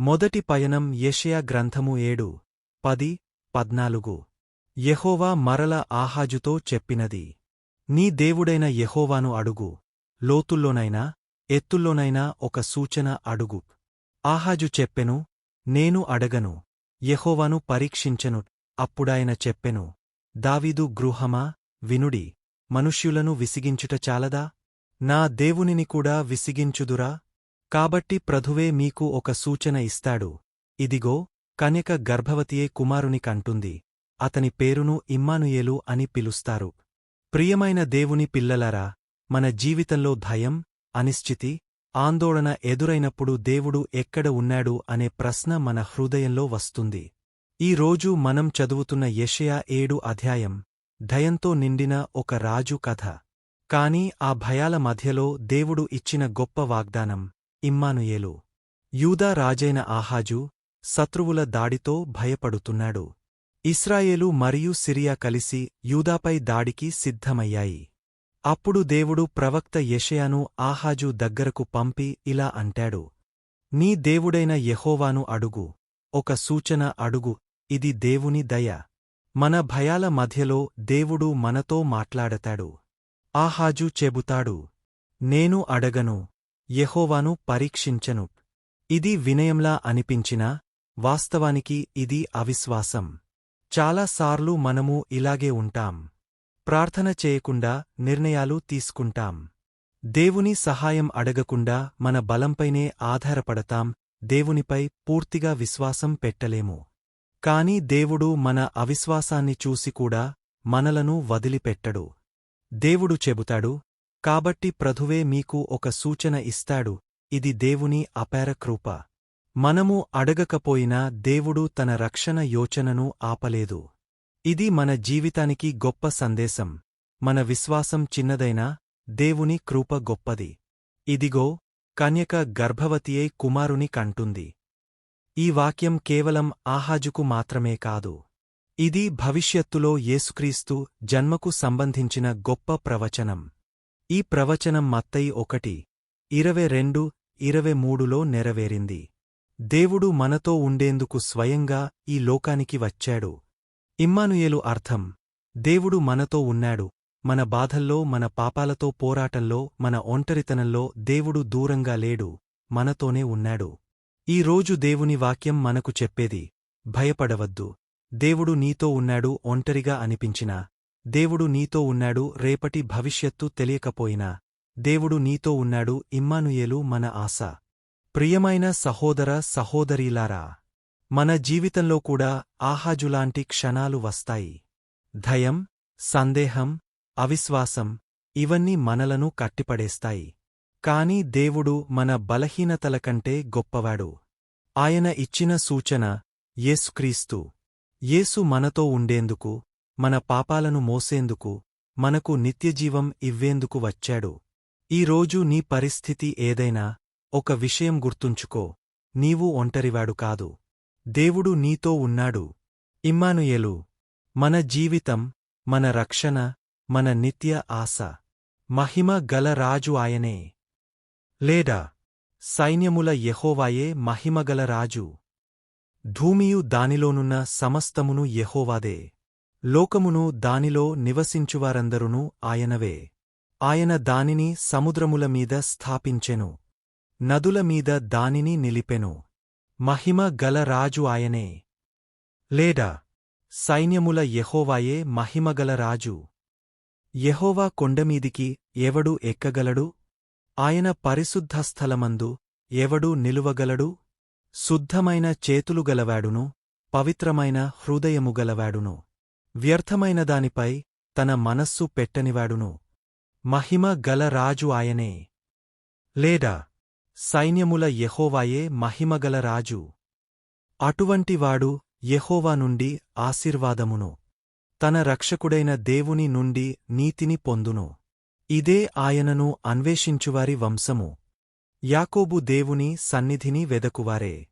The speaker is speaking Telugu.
మొదటి పయనం యషయా గ్రంథము ఏడు పది పద్నాలుగు. యహోవా మరల ఆహాజుతో చెప్పినది. నీ దేవుడైన యెహోవాను అడుగు. లోతుల్లోనైనా ఎత్తుల్లోనైనా ఒక సూచన అడుగు. ఆహాజు చెప్పెను నేను అడగను. యహోవాను పరీక్షించెను అప్పుడాయన చెప్పెను. దావీదు గృహమా వినుడి. మనుష్యులను విసిగించుట చాలదా? నా దేవునిని కూడా విసిగించుదురా? కాబట్టి ప్రధువే మీకు ఒక సూచన ఇస్తాడు. ఇదిగో కన్యక గర్భవతియే కుమారుని కంటుంది. అతని పేరును ఇమ్మానుయేలు అని పిలుస్తారు. ప్రియమైన దేవుని పిల్లలారా మన జీవితంలో భయం అనిశ్చితి ఆందోళన ఎదురైనప్పుడు దేవుడు ఎక్కడ ఉన్నాడు అనే ప్రశ్న మన హృదయంలో వస్తుంది. ఈ రోజు మనం చదువుతున్న యషయా ఏడు అధ్యాయం భయంతో నిండిన ఒక రాజు కథ. కాని ఆ భయాల మధ్యలో దేవుడు ఇచ్చిన గొప్ప వాగ్దానం ఇమ్మానుయేలు. యూదా రాజైన ఆహాజు శత్రువుల దాడితో భయపడుతున్నాడు. ఇస్రాయేలు మరియు సిరియా కలిసి యూదాపై దాడికి సిద్ధమయ్యాయి. అప్పుడు దేవుడు ప్రవక్త యషయాను ఆహాజు దగ్గరకు పంపి ఇలా అంటాడు. నీ దేవుడైన యెహోవాను అడుగు. ఒక సూచన అడుగు. ఇది దేవుని దయ. మన భయాల మధ్యలో దేవుడు మనతో మాట్లాడతాడు. ఆహాజు చెబుతాడు. నేను అడగను. యెహోవాను పరీక్షించను. ఇది వినయంలా అనిపించినా వాస్తవానికి ఇది అవిశ్వాసం. చాలాసార్లు మనము ఇలాగే ఉంటాం. ప్రార్థన చేయకుండా నిర్ణయాలు తీసుకుంటాం. దేవుని సహాయం అడగకుండా మన బలంపైనే ఆధారపడతాం దేవునిపై పూర్తిగా విశ్వాసం పెట్టలేము. కాని దేవుడు మన అవిశ్వాసాన్ని చూసికూడా మనలను వదిలిపెట్టడు. దేవుడు చెబుతాడు కాబట్టి ప్రభువే మీకు ఒక సూచన ఇస్తాడు ఇది దేవుని అపార కృప. మనము అడగకపోయినా దేవుడు తన రక్షణ యోచనను ఆపలేదు. ఇది మన జీవితానికి గొప్ప సందేశం. మన విశ్వాసం చిన్నదైనా దేవుని కృప గొప్పది. ఇదిగో కన్యక గర్భవతియై కుమారుని కంటుంది. ఈ వాక్యం కేవలం ఆహాజుకు మాత్రమే కాదు. ఇది భవిష్యత్తులో యేసుక్రీస్తు జన్మకు సంబంధించిన గొప్ప ప్రవచనం. ఈ ప్రవచనం మత్తయి ఒకటి ఇరవై రెండు ఇరవై మూడులో నెరవేరింది. దేవుడు మనతో ఉండేందుకు స్వయంగా ఈ లోకానికి వచ్చాడు. ఇమ్మానుయేలు అర్థం దేవుడు మనతో ఉన్నాడు. మన బాధల్లో మన పాపాలతో పోరాటంలో మన ఒంటరితనంలో దేవుడు దూరంగా లేడు మనతోనే ఉన్నాడు. ఈ రోజు దేవుని వాక్యం మనకు చెప్పేది భయపడవద్దు. దేవుడు నీతో ఉన్నాడు ఒంటరిగా అనిపించినా దేవుడు నీతో ఉన్నాడు రేపటి భవిష్యత్తు తెలియకపోయినా. దేవుడు నీతో ఉన్నాడు ఇమ్మానుయేలు మన ఆశ. ప్రియమైన సహోదర సహోదరీలారా మన జీవితంలో కూడా ఆహాజులాంటి క్షణాలు వస్తాయి. భయం సందేహం అవిశ్వాసం ఇవన్నీ మనలను కట్టిపడేస్తాయి. కాని దేవుడు మన బలహీనతల కంటే గొప్పవాడు. ఆయన ఇచ్చిన సూచన యేసుక్రీస్తు. యేసు మనతో ఉండేందుకు మన పాపాలను మోసేందుకు మనకు నిత్యజీవం ఇవ్వేందుకు వచ్చాడు. ఈరోజు నీ పరిస్థితి ఏదైనా ఒక విషయం గుర్తుంచుకో. నీవు ఒంటరివాడు కాదు. దేవుడు నీతో ఉన్నాడు. ఇమ్మానుయేలు మన జీవితం మన రక్షణ మన నిత్య ఆశ. మహిమ గల రాజు ఆయనే. లేదా సైన్యముల యెహోవాయే మహిమగల రాజు. భూమియు దానిలోనున్న సమస్తమును యహోవాదే. లోకమును దానిలో నివసించువారందరునూ ఆయనవే. ఆయన దానిని సముద్రముల మీద స్థాపించెను. నదుల మీద దానిని నిలిపెను. మహిమ గల రాజు ఆయనే. లేడా? సైన్యముల యహోవాయే మహిమగల రాజు. యహోవా కొండమీదికి ఎవడు ఎక్కగలడు? ఆయన పరిశుద్ధస్థలమందు ఎవడు నిలువగలడు? శుద్ధమైన చేతులుగలవాడును పవిత్రమైన హృదయముగలవాడును వ్యర్థమైన దానిపై తన మనస్సు పెట్టనివాడును. మహిమ గల రాజు ఆయనే. లేదా సైన్యముల యెహోవాయే మహిమగల రాజు. అటువంటివాడు యహోవా నుండి ఆశీర్వాదమును. తన రక్షకుడైన దేవుని నుండి నీతిని పొందును. ఇదే ఆయనను అన్వేషించువారి వంశము. యాకోబు దేవుని సన్నిధిని వెదకువారే.